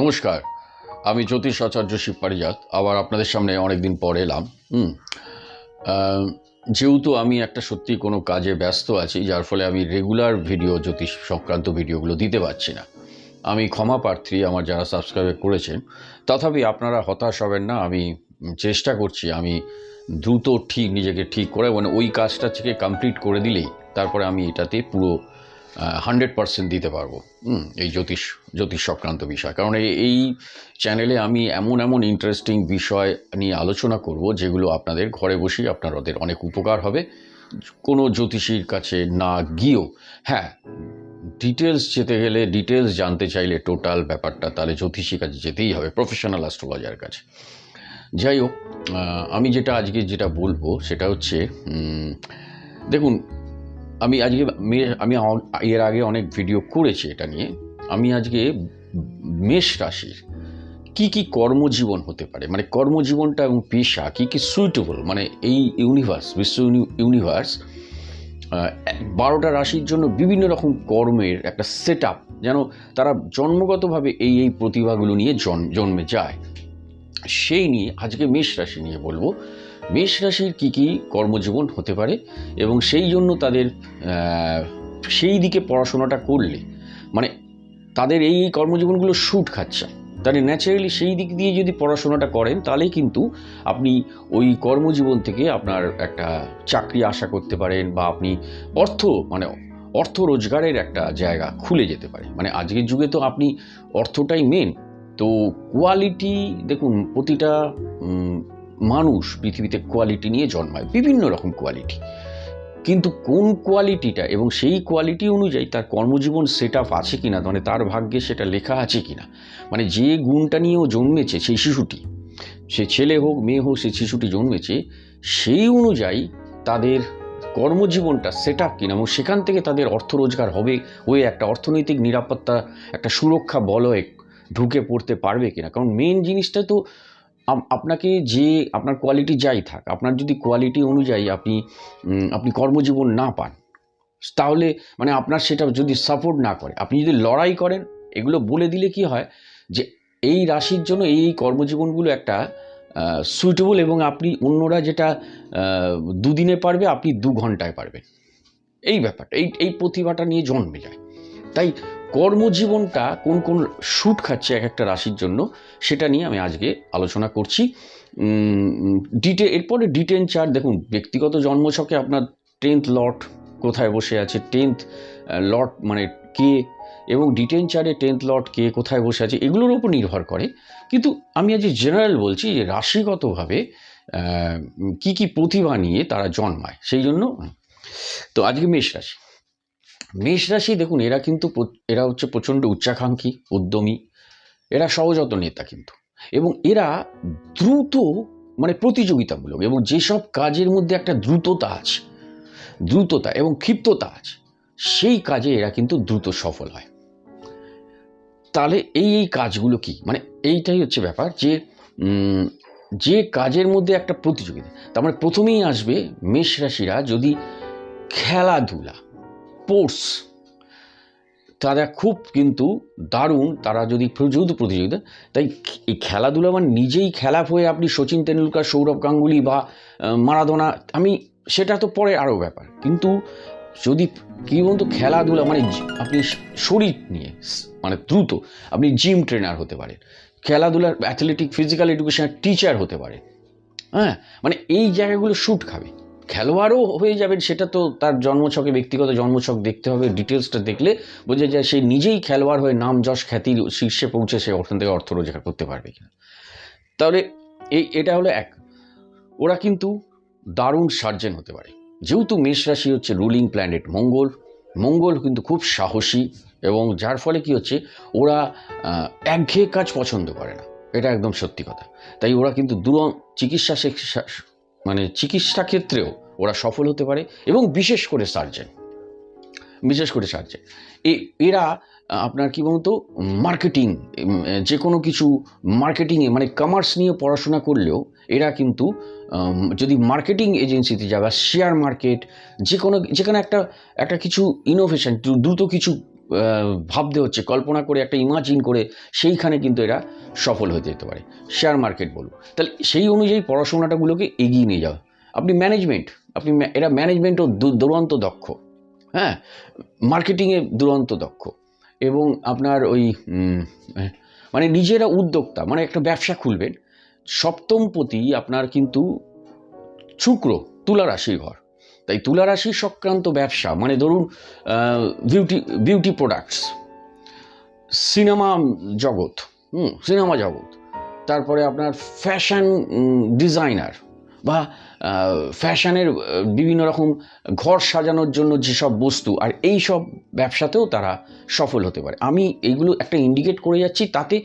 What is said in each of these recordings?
নমস্কার। আমি জ্যোতিষ আচার্য শিব পারিজাত আবার আপনাদের সামনে অনেকদিন পরে এলাম। হুম। যেহেতু আমি একটা সত্যি কোনো কাজে ব্যস্ত আছি, যার ফলে আমি রেগুলার ভিডিও জ্যোতিষ সংক্রান্ত ভিডিওগুলো দিতে পারছি না। আমি ক্ষমা প্রার্থী আমার যারা সাবস্ক্রাইব করেছেন, তথাপি আপনারা হতাশ হবেন না। আমি চেষ্টা করছি, আমি দ্রুত ঠিক নিজেকে ঠিক করে মানে ওই কাজটা থেকে কমপ্লিট করে দিলেই, তারপরে আমি এটাতে পুরো হান্ড্রেড পার্সেন্ট দিতে পারব। এই জ্যোতিষ জ্যোতিষ সংক্রান্ত বিষয়। কারণ এই- চ্যানেলে আমি এমন এমন ইন্টারেস্টিং বিষয় নিয়ে আলোচনা করব যেগুলো আপনাদের ঘরে বসেই আপনাদের অনেক উপকার হবে। কোনো জ্যোতিষীর কাছে না গিয়েও হ্যাঁ ডিটেলস যেতে গেলে ডিটেলস জানতে চাইলে টোটাল ব্যাপারটা তাহলে জ্যোতিষীর কাছে যেতেই হবে প্রফেশনাল অ্যাস্ট্রোলজার কাছে। যাই হোক আমি যেটা আজকে যেটা বলব সেটা হচ্ছে দেখুন আমি আজকে আমি এর আগে অনেক ভিডিও করেছি এটা নিয়ে। আমি আজকে মেষ রাশির কি কি কর্মজীবন হতে পারে? মানে কর্মজীবনটা এবং পেশা কি কি সুইটেবল মানে এই ইউনিভার্স বিশ্ব ইউনিভার্স বারোটা রাশির জন্য বিভিন্ন রকম কর্মের একটা সেট আপ যেন তারা জন্মগতভাবে এই এই প্রতিভাগুলো নিয়ে জন্মে যায়। সেই নিয়ে আজকে মেষ রাশি নিয়ে বলব। মেষ রাশির কী কী কর্মজীবন হতে পারে এবং সেই জন্য তাদের সেই দিকে পড়াশোনাটা করলে মানে তাদের এই এই কর্মজীবনগুলো শ্যুট খাচ্ছে। তাহলে ন্যাচারালি সেই দিক দিয়ে যদি পড়াশোনাটা করেন, তাহলেই কিন্তু আপনি ওই কর্মজীবন থেকে আপনার একটা চাকরি আশা করতে পারেন বা আপনি অর্থ মানে অর্থ রোজগারের একটা জায়গা খুলে যেতে পারে। মানে আজকের যুগে তো আপনি অর্থটাই মেন তো কোয়ালিটি দেখুন, প্রতিটা মানুষ পৃথিবীতে কোয়ালিটি নিয়ে জন্মায়, বিভিন্ন রকম কোয়ালিটি কিন্তু কোন কোয়ালিটিটা এবং সেই কোয়ালিটি অনুযায়ী তার কর্মজীবন সেট আপ আছে কিনা মানে তার ভাগ্যে সেটা লেখা আছে কিনা মানে যে গুণটা নিয়েও জন্মেছে সেই শিশুটি, সে ছেলে হোক, মেয়ে হোক, সে শিশুটি জন্মেছে, সেই অনুযায়ী তাদের কর্মজীবনটা সেট আপ কিনা এবং সেখান থেকে তাদের অর্থ রোজগার হবে ওই একটা অর্থনৈতিক নিরাপত্তা, একটা সুরক্ষা বলয়ে ঢুকে পড়তে পারবে কিনা। কারণ মেন জিনিসটা তো আপনাকে যে আপনার কোয়ালিটি যাই থাক, আপনার যদি কোয়ালিটি অনুযায়ী আপনি আপনি কর্মজীবন না পান, তাহলে মানে আপনার সেটা যদি সাপোর্ট না করে, আপনি যদি লড়াই করেন, এগুলো বলে দিলে কি হয় যে এই রাশির জন্য এই কর্মজীবনগুলো একটা সুইটেবল এবং আপনি অন্যরা যেটা দুদিনে পারবে, আপনি দু ঘন্টায় পারবেন। এই ব্যাপারটা, এই এই প্রতিভাটা নিয়ে জন্মে যায়। তাই কর্মজীবনটা কোন কোন শ্যুট খাচ্ছে এক একটা রাশির জন্য সেটা নিয়ে আমি আজকে আলোচনা করছি। ডিটে, এরপরে ডিটেন চার্ট দেখুন, ব্যক্তিগত জন্মছকে আপনার টেন্থ লট কোথায় বসে আছে টেন্থ লট মানে কে এবং ডিটেন চার্টে টেন্থ লট কে কোথায় বসে আছে, এগুলোর উপর নির্ভর করে। কিন্তু আমি আজ জেনারেল বলছি যে রাশিগতভাবে কি কি প্রতিভা নিয়ে তারা জন্মায়, সেই জন্য, তো আজকে মেষ রাশি। মেষ রাশি, দেখুন, এরা কিন্তু এরা হচ্ছে প্রচণ্ড উচ্চাকাঙ্ক্ষী, উদ্যমী। এরা সহজত নেতা কিন্তু। এবং এরা দ্রুত মানে প্রতিযোগিতামূলক এবং যেসব কাজের মধ্যে একটা দ্রুততা আছে, দ্রুততা এবং ক্ষিপ্ততা আছে, সেই কাজে এরা কিন্তু দ্রুত সফল হয়। তাহলে এই এই কাজগুলো কি? মানে এইটাই হচ্ছে ব্যাপার যে যে কাজের মধ্যে একটা প্রতিযোগিতা, তার মানে প্রথমেই আসবে মেষ রাশিরা যদি খেলাধুলা স্পোর্টস, তারা খুব কিন্তু দারুণ, তারা যদি যেহেতু প্রতিযোগিতা, তাই এই খেলাধুলা মানে নিজেই খেলা হয়ে আপনি সচিন তেন্ডুলকার, সৌরভ গাঙ্গুলি বা মারাদোনা, আমি সেটা তো পরে আরও ব্যাপার। কিন্তু যদি কী বলুন তো খেলাধুলা মানে আপনি শরীর নিয়ে মানে দ্রুত আপনি জিম ট্রেনার হতে পারেন, খেলাধুলার অ্যাথলেটিক ফিজিক্যাল এডুকেশনের টিচার হতে পারেন হ্যাঁ? মানে এই জায়গাগুলো শ্যুট খাবে। খেলোয়াড়ও হয়ে যাবেন, সেটা তো তার জন্মছকে, ব্যক্তিগত জন্মছক দেখতে হবে ডিটেলসটা দেখলে বোঝা যায় সে নিজেই খেলোয়াড় হয়ে নাম যশ খ্যাতির শীর্ষে পৌঁছে সে ওখান থেকে অর্থ রোজগার করতে পারবে কিনা। তাহলে এই, এটা হলো এক। ওরা কিন্তু দারুণ সার্জেন হতে পারে। যেহেতু মেষ রাশি হচ্ছে রুলিং প্ল্যানেট মঙ্গল মঙ্গল কিন্তু খুব সাহসী এবং যার ফলে কি হচ্ছে, ওরা একঘেয়ে কাজ পছন্দ করে না। এটা একদম সত্যি কথা। তাই ওরা কিন্তু দূর, চিকিৎসা মানে চিকিৎসা ক্ষেত্রেও ওরা সফল হতে পারে এবং বিশেষ করে সার্জেন। বিশেষ করে সার্জেন। এরা, আপনার কি বলতো, মার্কেটিং যে কোনো কিছু মার্কেটিংয়ে মানে কমার্স নিয়ে পড়াশোনা করলেও এরা কিন্তু যদি মার্কেটিং এজেন্সিতে যাবে শেয়ার মার্কেট, যে কোনো, যেখানে একটা একটা কিছু ইনোভেশন দ্রুত কিছু ভাবতে হচ্ছে, কল্পনা করে একটা ইমাজিন করে সেইখানে কিন্তু এরা সফল হতে যেতে পারে। শেয়ার মার্কেট বলুন তাহলে সেই অনুযায়ী পড়াশোনাটাগুলোকে এগিয়ে নিয়ে যাওয়া। আপনি ম্যানেজমেন্ট আপনি এরা ম্যানেজমেন্টও দুরন্ত দক্ষ। হ্যাঁ? মার্কেটিংয়ে দুরন্ত দক্ষ। এবং আপনার ওই মানে নিজেরা উদ্যোক্তা মানে একটা ব্যবসা খুলবেন, সপ্তমপতি আপনার কিন্তু শুক্র, তুলা রাশির ঘর। তাই তুলা রাশি সংক্রান্ত ব্যবসা মানে ধরুন বিউটি বিউটি প্রোডাক্টস সিনেমা জগৎ, হুম সিনেমা জগৎ, তারপরে আপনার ফ্যাশন ডিজাইনার বা ফ্যাশনের বিভিন্ন রকম ঘর সাজানোর জন্য যেসব বস্তু, আর এই সব ব্যবসাতেও তারা সফল হতে পারে। আমি এইগুলো একটা ইন্ডিকেট করে যাচ্ছি, তাতে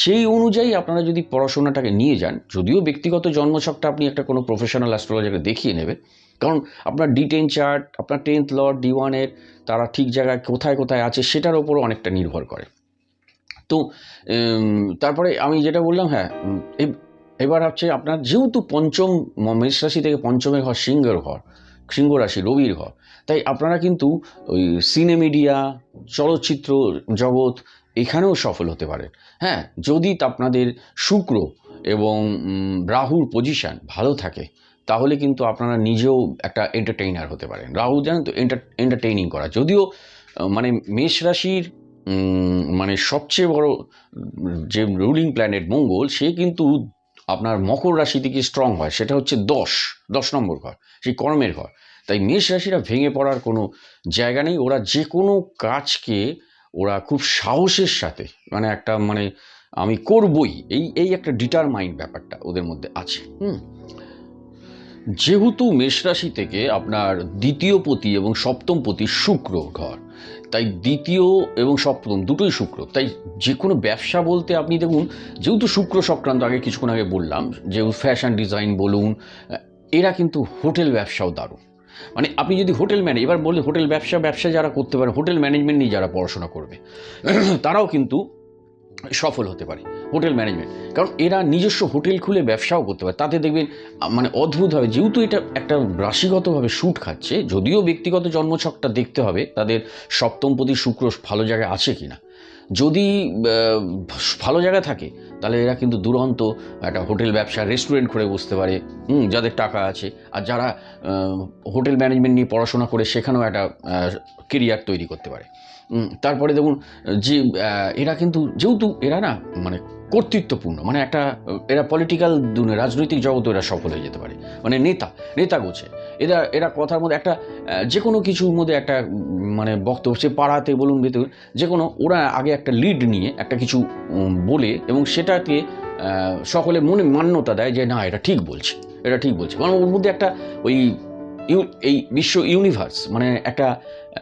সেই অনুযায়ী আপনারা যদি পড়াশোনাটাকে নিয়ে যান, যদিও ব্যক্তিগত জন্মছকটা আপনি একটা কোনো প্রফেশনাল অ্যাস্ট্রোলজারকে দেখিয়ে নেবেন কারণ আপনার ডি টেন চার্ট আপনার টেন্থ লর্ড ডি ওয়ানের তারা ঠিক জায়গায় কোথায় কোথায় আছে সেটার ওপরও অনেকটা নির্ভর করে। তো তারপরে আমি যেটা বললাম হ্যাঁ এব- এবার হচ্ছে আপনার যেহেতু পঞ্চম মেষ রাশি থেকে পঞ্চমের ঘর সিংহের ঘর, সিংহ রাশি রবির ঘর, তাই আপনারা কিন্তু ওই সিনে মিডিয়া, চলচ্চিত্র জগৎ এখানেও সফল হতে পারেন। হ্যাঁ যদি আপনাদের শুক্র এবং রাহুর পজিশন ভালো থাকে তাহলে কিন্তু আপনারা নিজেও একটা এন্টারটেইনার হতে পারেন। রাহু জানেন তো এন্টারটেইনিং করা। যদিও মানে মেষ রাশির মানে সবচেয়ে বড়, যে রুলিং প্ল্যানেট মঙ্গল, সে কিন্তু আপনার মকর রাশি থেকে স্ট্রং হয়। সেটা হচ্ছে দশ দশ নম্বর ঘর, সেই কর্মের ঘর। তাই মেষ রাশিরা ভেঙে পড়ার কোনো জায়গা নেই। ওরা যে কোনো কাজকে ওরা খুব সাহসের সাথে মানে একটা মানে আমি করবই, এই এই একটা ডিটারমাইন্ড ব্যাপারটা ওদের মধ্যে আছে। হুম? যেহেতু মেষ রাশি থেকে আপনার দ্বিতীয় পতি এবং সপ্তম পতি শুক্র ঘর, তাই দ্বিতীয় এবং সপ্তম দুটোই শুক্র। তাই যে কোনো ব্যবসা বলতে আপনি দেখুন, যেহেতু শুক্র সংক্রান্ত আগে কিছুক্ষণ আগে বললাম যে ফ্যাশন ডিজাইন বলুন এরা কিন্তু হোটেল ব্যবসাও দারুণ। মানে আপনি যদি হোটেল ম্যানেজ এবার বললে হোটেল ব্যবসা ব্যবসা যারা করতে পারে, হোটেল ম্যানেজমেন্ট নিয়ে যারা পড়াশোনা করবে, তারাও কিন্তু সফল হতে পারে, হোটেল ম্যানেজমেন্ট। কারণ এরা নিজস্ব হোটেল খুলে ব্যবসাও করতে পারে। তাতে দেখবেন মানে অদ্ভুতভাবে যেহেতু এটা একটা রাশিগতভাবে শ্যুট খাচ্ছে, যদিও ব্যক্তিগত জন্মছকটা দেখতে হবে, তাদের সপ্তমপতি শুক্র ভালো জায়গায় আছে কিনা। যদি ভালো জায়গা থাকে, তাহলে এরা কিন্তু দুরন্ত একটা হোটেল ব্যবসা, রেস্টুরেন্ট করে বসতে পারে যাদের টাকা আছে। আর যারা হোটেল ম্যানেজমেন্ট নিয়ে পড়াশোনা করে, সেখানেও একটা কেরিয়ার তৈরি করতে পারে। তারপরে দেখুন, যে এরা কিন্তু যেহেতু এরা না মানে কর্তৃত্বপূর্ণ মানে একটা, এরা পলিটিক্যাল রাজনৈতিক জগতে এরা সফল হয়ে যেতে পারে মানে নেতা নেতা গোছে। এরা এরা কথার মধ্যে একটা যে কোনো কিছুর মধ্যে একটা মানে বক্তব্য, সে পাড়াতে বলুন, ভেতর, যে কোনো, ওরা আগে একটা লিড নিয়ে, একটা কিছু বলে এবং সেটাকে সকলে মনে মান্যতা দেয় যে, না, এটা ঠিক বলছে, এটা ঠিক বলছে। কারণ ওর মধ্যে একটা ওই এই বিশ্ব ইউনিভার্স মানে একটা,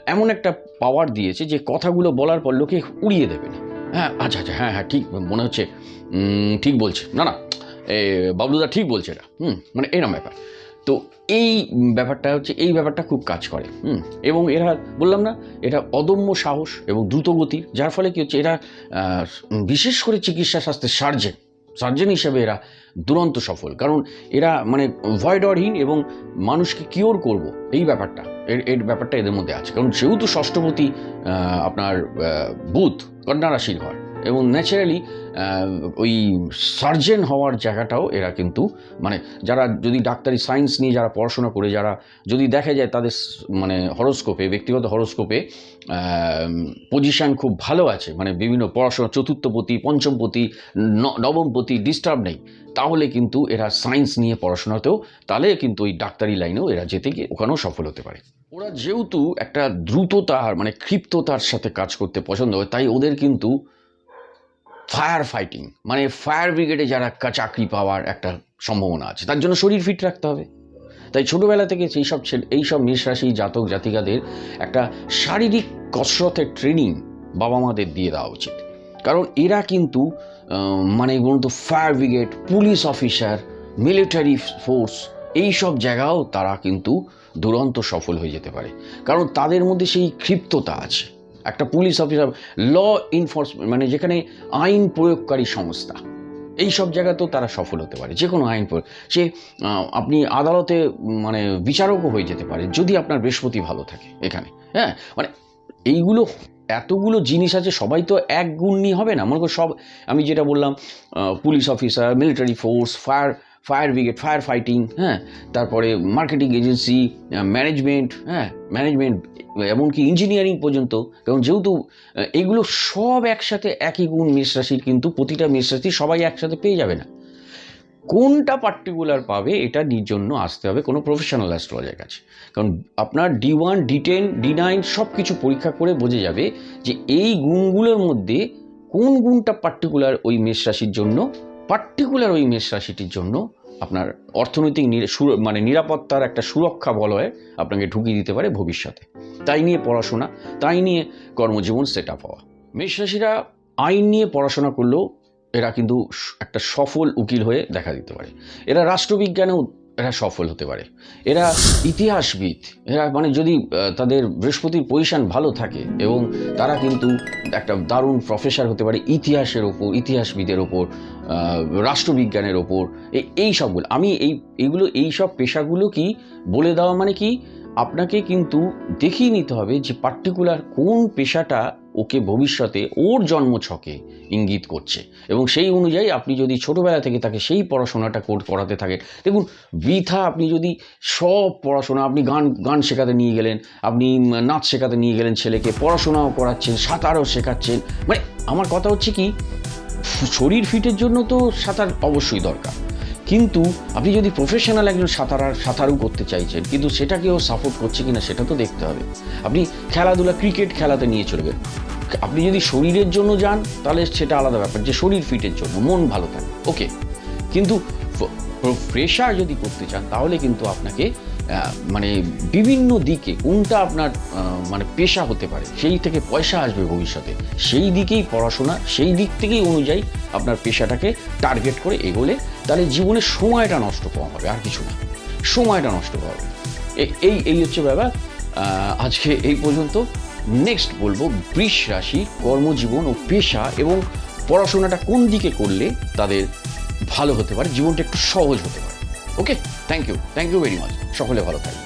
এমন একটা পাওয়ার দিয়েছে যে কথাগুলো বলার পর লোকে উড়িয়ে দেবে। না হ্যাঁ আচ্ছা আচ্ছা হ্যাঁ হ্যাঁ ঠিক মনে হচ্ছে ঠিক বলছে। না না, এ, বাবলুদা ঠিক বলছে এটা, হুম মানে এরম ব্যাপার। তো এই ব্যাপারটা হচ্ছে, এই ব্যাপারটা খুব কাজ করে, হুম, এবং এরা, বললাম না, এটা অদম্য সাহস এবং দ্রুতগতির, যার ফলে কি হচ্ছে, এরা বিশেষ করে চিকিৎসা শাস্ত্রের সার্জেন সার্জেন হিসেবে এরা দুরন্ত সফল। কারণ এরা মানে ভয়ডরহীন এবং মানুষকে কিওর করব, এই ব্যাপারটা। এর এর ব্যাপারটা এদের মধ্যে আছে। কারণ যেহেতু ষষ্ঠপতি আপনার বুধ কন্যা রাশির ঘর এবং ন্যাচারালি ওই সার্জেন হওয়ার জায়গাটাও এরা কিন্তু মানে যারা যদি ডাক্তারি সায়েন্স নিয়ে যারা পড়াশোনা করে, যারা যদি দেখা যায় তাদের মানে হরস্কোপে ব্যক্তিগত হরস্কোপে পজিশান খুব ভালো আছে। মানে বিভিন্ন পড়াশোনা, চতুর্থপতি, পঞ্চমপতি নবমপতি ডিস্টার্ব নেই। তাহলে কিন্তু এরা সায়েন্স নিয়ে পড়াশোনাতেও, তাহলে কিন্তু ওই ডাক্তারি লাইনেও এরা যেতে গিয়ে ওখানেও সফল হতে পারে। ওরা যেহেতু একটা দ্রুততার মানে ক্ষিপ্ততার সাথে কাজ করতে পছন্দ করে, তাই ওদের কিন্তু ফায়ার ফাইটিং মানে ফায়ার ব্রিগেডে যারা চাকরি পাওয়ার একটা সম্ভাবনা আছে, তার জন্য শরীর ফিট রাখতে হবে। তাই ছোটোবেলা থেকে সেই সব ছেলে, এই সব মেষ রাশি জাতক জাতিকাদের একটা শারীরিক কসরতের ট্রেনিং বাবা মাদের দিয়ে দেওয়া উচিত। কারণ এরা কিন্তু মানে বলুন fire brigade police officer military force এই সব জায়গাও তারা কিন্তু দুরন্ত সফল হয়ে যেতে পারে। কারণ তাদের মধ্যে সেই ক্ষিপ্ততা আছে। একটা পুলিশ অফিসার ল ইনফোর্সমেন্ট মানে যেখানে আইন প্রয়োগকারী সংস্থা। এই সব জায়গাতেও তারা সফল হতে পারে, যে কোনো আইন প্রয়োগ। সে আপনি আদালতে মানে বিচারকও হয়ে যেতে পারে, যদি আপনার বৃহস্পতি ভালো থাকে এখানে হ্যাঁ? মানে এইগুলো, এতগুলো জিনিস আছে, সবাই তো এক হবে না। মনে করো সব, আমি যেটা বললাম police officer military force fire fire brigade fire fighting হ্যাঁ তারপরে মার্কেটিং এজেন্সি ম্যানেজমেন্ট হ্যাঁ ম্যানেজমেন্ট এমনকি ইঞ্জিনিয়ারিং পর্যন্ত। কারণ যেহেতু এগুলো সব একসাথে একই গুণ মেষরাশির কিন্তু প্রতিটা মেষ রাশি সবাই একসাথে পেয়ে যাবে না। কোনটা পার্টিকুলার পাবে এটা জন্য আসতে হবে কোনো প্রফেশনাল অ্যাস্ট্রোলজার কাছে। কারণ আপনার D one D ten D nine সব কিছু পরীক্ষা করে বোঝা যাবে যে এই গুণগুলোর মধ্যে কোন গুণটা পার্টিকুলার ওই মেষ রাশির জন্য পার্টিকুলার ওই মেষ রাশিটির জন্য আপনার অর্থনৈতিক মানে নিরাপত্তার একটা সুরক্ষা বলয়ে আপনাকে ঢুকিয়ে দিতে পারে ভবিষ্যতে। তাই নিয়ে পড়াশোনা, তাই নিয়ে কর্মজীবন সেট আপ হওয়া। মেষ রাশিরা আইন নিয়ে পড়াশোনা করলেও এরা কিন্তু একটা সফল উকিল হয়ে দেখা দিতে পারে। এরা রাষ্ট্রবিজ্ঞানেও এরা সফল হতে পারে। এরা ইতিহাসবিদ। এরা মানে যদি তাদের বৃহস্পতির পজিশন ভালো থাকে এবং তারা কিন্তু একটা দারুণ প্রফেসর হতে পারে ইতিহাসের ওপর, ইতিহাসবিদের ওপর রাষ্ট্রবিজ্ঞানের ওপর এই সবগুলো। আমি এই এইগুলো এই সব পেশাগুলো কি বলে দেওয়া মানে কি, আপনাকে কিন্তু দেখিয়ে নিতে হবে যে পার্টিকুলার কোন পেশাটা ওকে ভবিষ্যতে ওর জন্মছকে ইঙ্গিত করছে। এবং সেই অনুযায়ী আপনি যদি ছোটোবেলা থেকে তাকে সেই পড়াশোনাটা কোর- করাতে থাকেন, দেখুন, বৃথা আপনি যদি সব পড়াশোনা, আপনি গান গান শেখাতে নিয়ে গেলেন, আপনি নাচ শেখাতে নিয়ে গেলেন ছেলেকে, পড়াশোনাও করাচ্ছেন, সাঁতারও শেখাচ্ছেন মানে আমার কথা হচ্ছে কি, শরীর ফিটের জন্য তো সাঁতার অবশ্যই দরকার। কিন্তু আপনি যদি প্রফেশনাল একজন সাঁতারার, সাঁতারু করতে চাইছেন, কিন্তু সেটাকেও সাপোর্ট করছে কিনা সেটা তো দেখতে হবে। আপনি খেলাধুলা ক্রিকেট খেলাতে নিয়ে চলবেন আপনি যদি শরীরের জন্য যান, তাহলে সেটা আলাদা ব্যাপার যে শরীর ফিটের জন্য, মন ভালো থাকে। ওকে কিন্তু প্রেশার যদি করতে চান, তাহলে কিন্তু আপনাকে মানে বিভিন্ন দিকে কোনটা আপনার মানে পেশা হতে পারে, সেই থেকে পয়সা আসবে ভবিষ্যতে, সেই দিকেই পড়াশোনা, সেই দিক থেকেই অনুযায়ী আপনার পেশাটাকে টার্গেট করে এগোলে তাহলে জীবনে সময়টা নষ্ট কম হবে, আর কিছু না, সময়টা নষ্ট কম হবে। এই এই হচ্ছে ব্যাপার। আজকে এই পর্যন্ত। নেক্সট বলব, বৃষ রাশি, কর্মজীবন ও পেশা এবং পড়াশোনাটা কোন দিকে করলে তাদের ভালো হতে পারে, জীবনটা একটু সহজ হতে পারে। Okay thank you thank you very much সকলে ভালো থাকবে